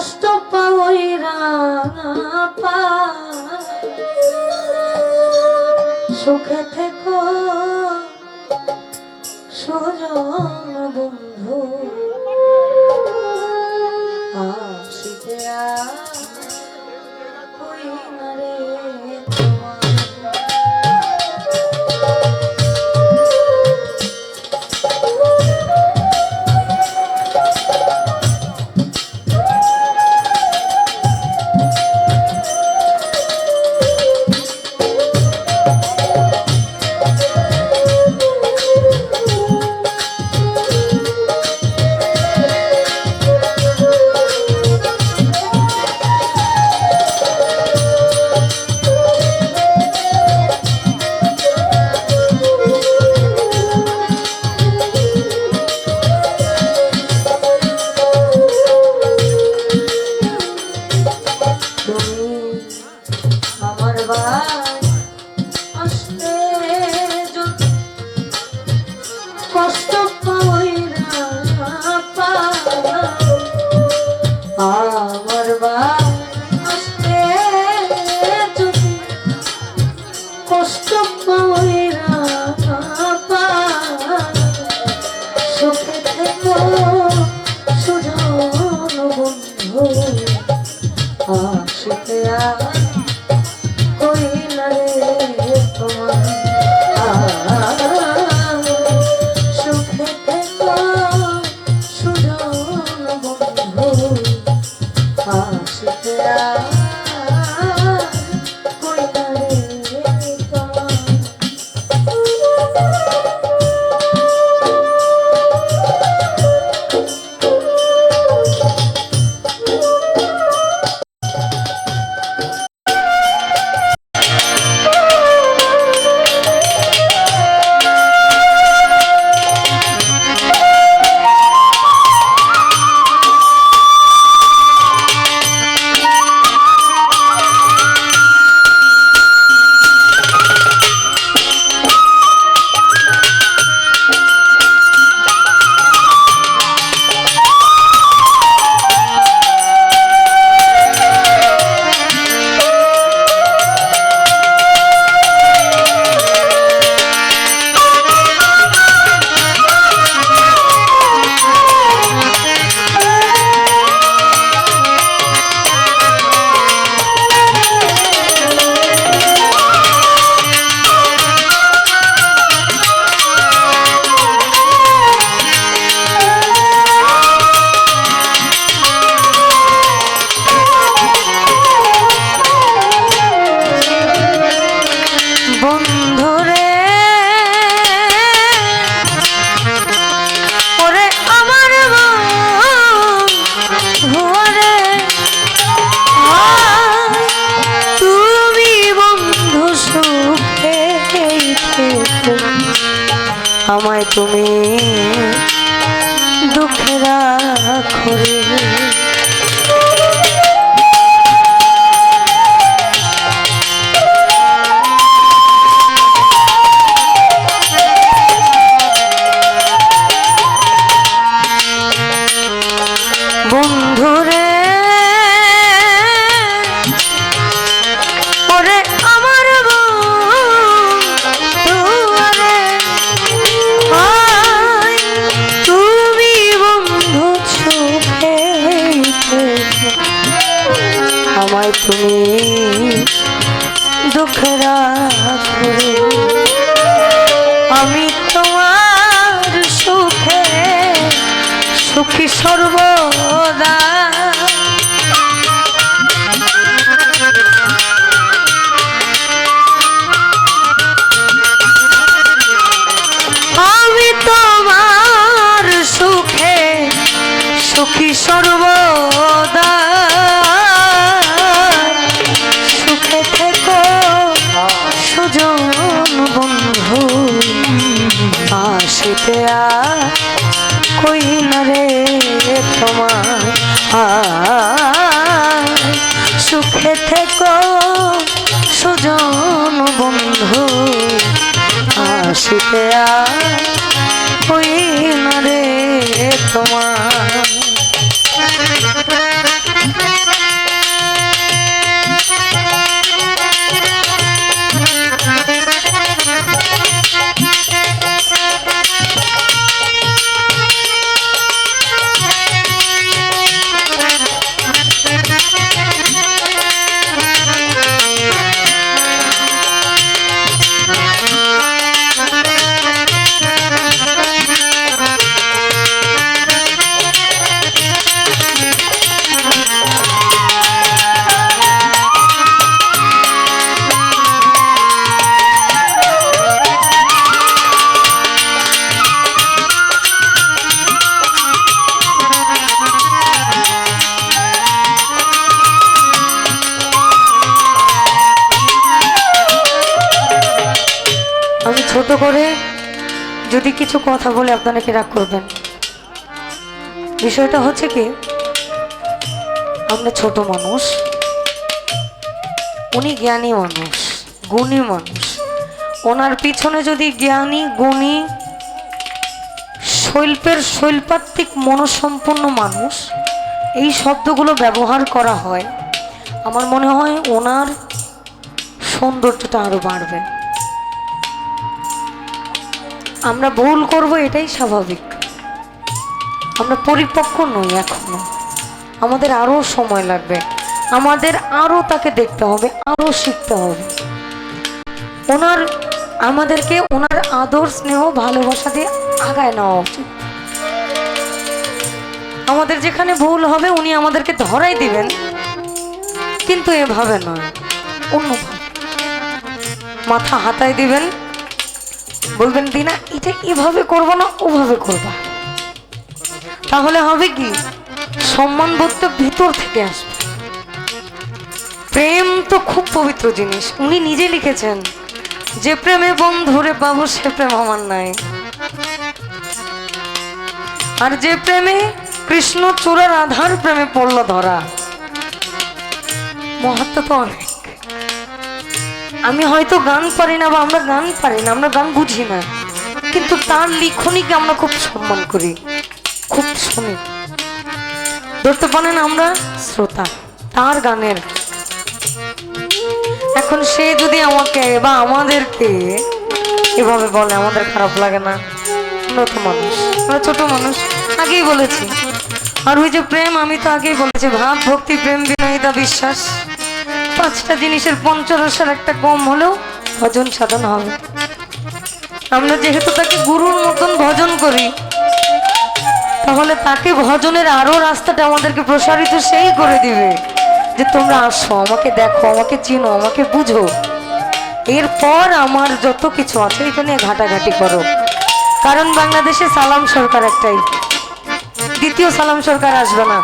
কষ্ট পাওয়াই পা সুখে থেকো সুজন বন্ধু। আমায় তুমি দুঃখ রাখো বন্ধু আসিতে আর করে যদি কিছু কথা বলে আপনারা রাগ করবেন? বিষয়টা হচ্ছে কি, আমরা ছোট মানুষ, উনি জ্ঞানী মানুষ, গুণী মানুষ। ওনার পিছনে যদি জ্ঞানী, গুণী, শৈল্পের শৈল্পাত্মিক মনসম্পন্ন মানুষ, এই শব্দগুলো ব্যবহার করা হয়, আমার মনে হয় ওনার সৌন্দর্যটা আরও বাড়বে। আমরা ভুল করব, এটাই স্বাভাবিক। আমরা পরিপক্ক নই এখনও। আমাদের আরও সময় লাগবে। আমাদের আরও তাকে দেখতে হবে, আরও শিখতে হবে। ওনার, আমাদেরকে ওনার আদর, স্নেহ, ভালোবাসা দিয়ে আগায় নেওয়া উচিত। আমাদের যেখানে ভুল হবে, উনি আমাদেরকে ধরাই দিবেন। কিন্তু এভাবে নয়, অন্যভাবে। মাথা হাতায় দিবেন বলবেন দিনা এটা এভাবে করব না, ওভাবে করবা। তাহলে হবে কি? সম্মান বোধটা ভিতর থেকে আসবে। প্রেম তো খুব পবিত্র জিনিস। উনি নিজে লিখেছেন, যে প্রেমে বন্ধুরে পাবো সে প্রেম আমার নাই। আর যে প্রেমে কৃষ্ণ চূড়ার আধার প্রেমে পড়ল ধরা মহাত্মা তো অনেক। আমি হয়তো গান পারি না বা আমরা গান পারি না, আমরা গান বুঝি না। কিন্তু তার লিখনিকে আমরা খুব সম্মান করি। খুব শুনি। ধরতে পারেন আমরা শ্রোতা, তার গানের। এখন সে যদি আমাকে বা আমাদেরকে এভাবে বলে, আমাদের খারাপ লাগে না। আমরা মানুষ, আমরা ছোট মানুষ, আগেই বলেছি। আর ওই যে প্রেম, আমি তো আগেই বলেছি, ভাব, ভক্তি, প্রেম, বিনয়িতা, বিশ্বাস। পাঁচটা জিনিসের পঞ্চরসের একটা কম হলেও ভজন সাধন হবে। আমরা যেহেতু তাকে গুরুর মতন ভজন করি, তাহলে তাকে ভজনের আরও রাস্তাটা আমাদেরকে প্রসারিত সেই করে দিবে যে তোমরা আসো, আমাকে দেখো, আমাকে চিনো, আমাকে বুঝো। এরপর আমার যত কিছু আছে এখানে ঘাটাঘাটি করো। কারণ বাংলাদেশে সালাম সরকার একটাই। দ্বিতীয় সালাম সরকার আসবে না।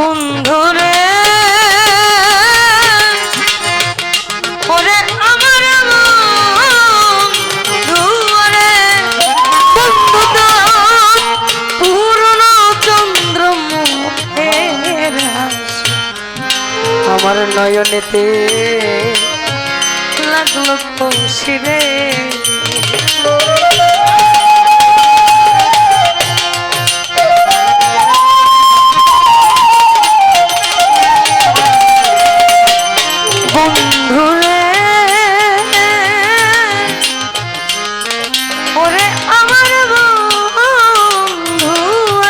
বন্ধুরে। আমার নয়নেতে লাগল কৌশিরে বন্ধুরে, ওরে আমার বন্ধু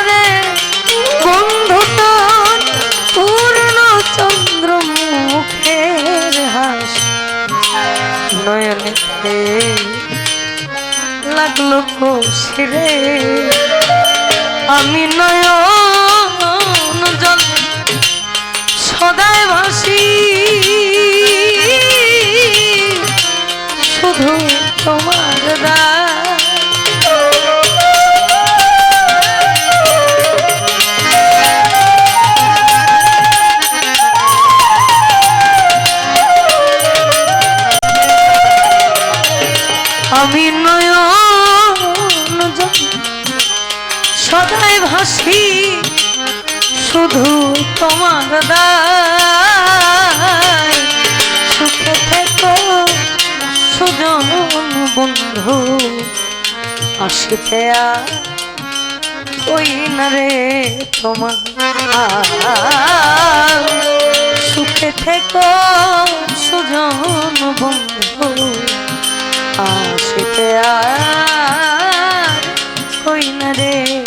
রে বন্ধু তোর পূর্ণ চন্দ্র মুখের হাস। নয়নেতে লাগল কৌশিরে, আমি নয়ন জল সদায় ভাসি। শুধু তোমার দায় আর ওই না রে তোমার সুখে থেকো সুজন বন্ধু আসিতে আর কই না রে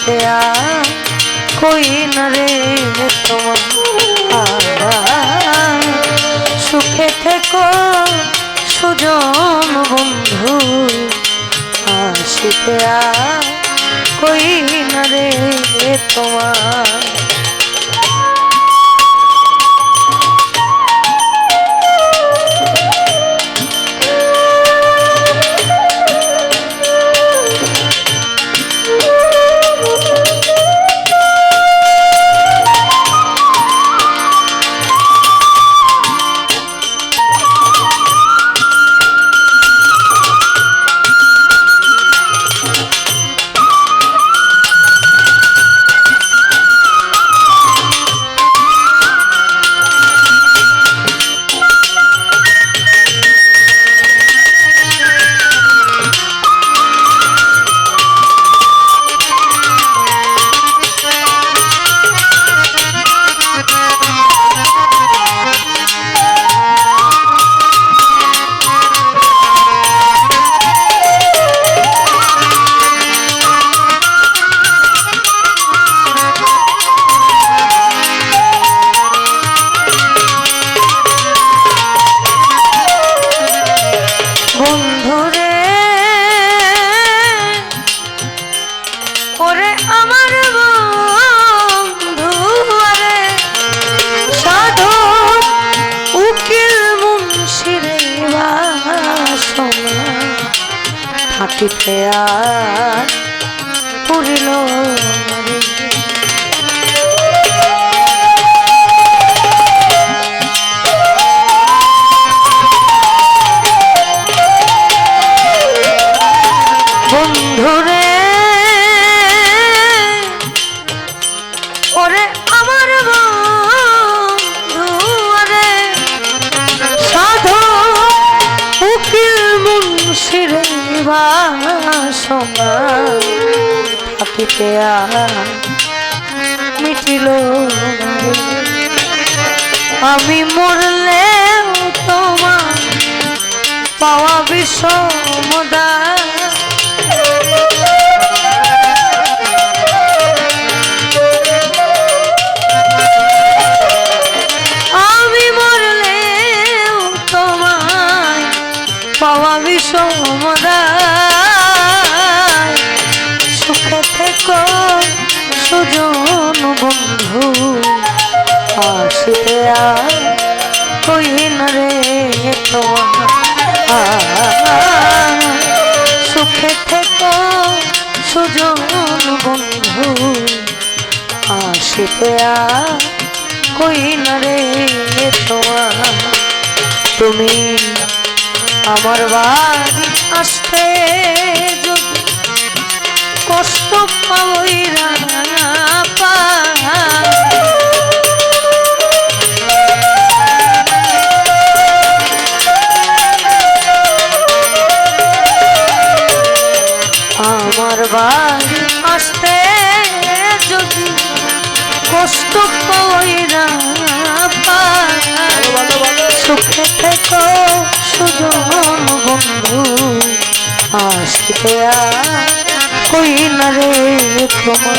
আসিতে আর কই না রে থাকিতে আর পুরিল থাকিতে মিটিল। আমি মরলে তোমার পাওয়া বিষমদা আমি মরলে সুজন বন্ধু? আসিতে আর কই না রে তোমার সুখে থেকো সুজন বন্ধু? আসিতে আর কই না রে তোমার? তুমি আমার বাড়ি আসতে কষ্ট পাবই পা আমার বাড়ি আসতে যদি কষ্ট পয়রা সুখে থেকো সুজন বন্ধু আসিতে আর কই না রে তোমার